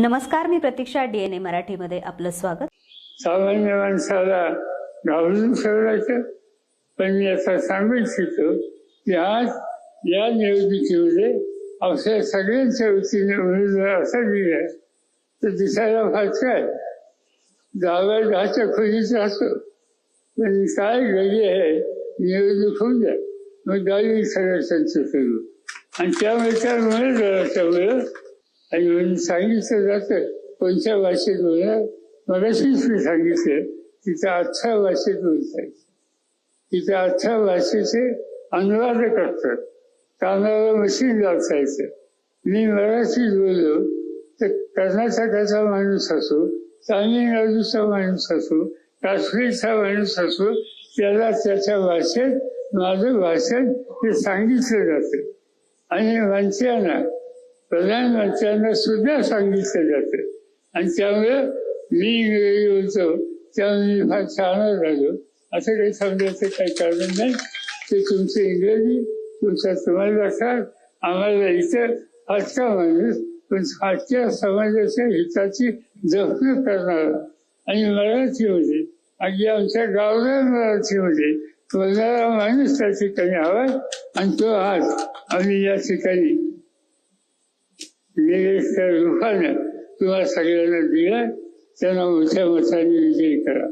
नमस्कार मी प्रतीक्षा डीएनए मराठीमध्ये आपलं स्वागत. सामान्य माणसाला घाबरून ठेवायचं पण मी आता सांगू इच्छितो की आज या निवडणुकीमध्ये अवघ्या सगळ्यांच्या वतीने उमेदवार असा दिला तर दिसायला फार काय दहाव्या दहाच्या खोलीचा असतो पण काय गडी आहे निवडणूक होऊन द्या. मग गाडी सगळ्यांचं करू. आणि त्यामुळे त्या उमेदवाराच्या वेळं आणि म्हणून सांगितलं जातं कोणत्या भाषेत बोलणार? मगाशीच मी सांगितलं तिथं अठरा भाषेत बोलतायचं तिथं अठरा भाषेचे अनुवाद करतात. कानाला मशीन लावतायचं. मी मराठीत बोललो तर कर्नाटकाचा माणूस असो तामिळनाडूचा माणूस असो काश्मीरचा माणूस असो त्याला त्याच्या भाषेत माझं भाषण हे सांगितलं जातं. आणि माणसांना प्रधानमंत्र्यांना सुद्धा सांगितलं जातं. आणि त्यामुळे मी इंग्रजी होतो त्यामुळे मी फार छान झालो असं काही सांगण्याचं काही कारण नाही. ते तुमचं इंग्रजी तुमचा तुम्हाला आम्हाला इथं आजचा माणूस पण आजच्या समाजाच्या हिताची जपणूक करणारा. आणि मराठीमध्ये अगदी आमच्या गावरान मराठीमध्ये बोलणारा माणूस त्या ठिकाणी हवा आणि तो आज आम्ही या ठिकाणी निलेशच्या रूपानं तुम्हाला सगळ्यांना दिला. त्यांना मोठ्या मताने विजयी करा.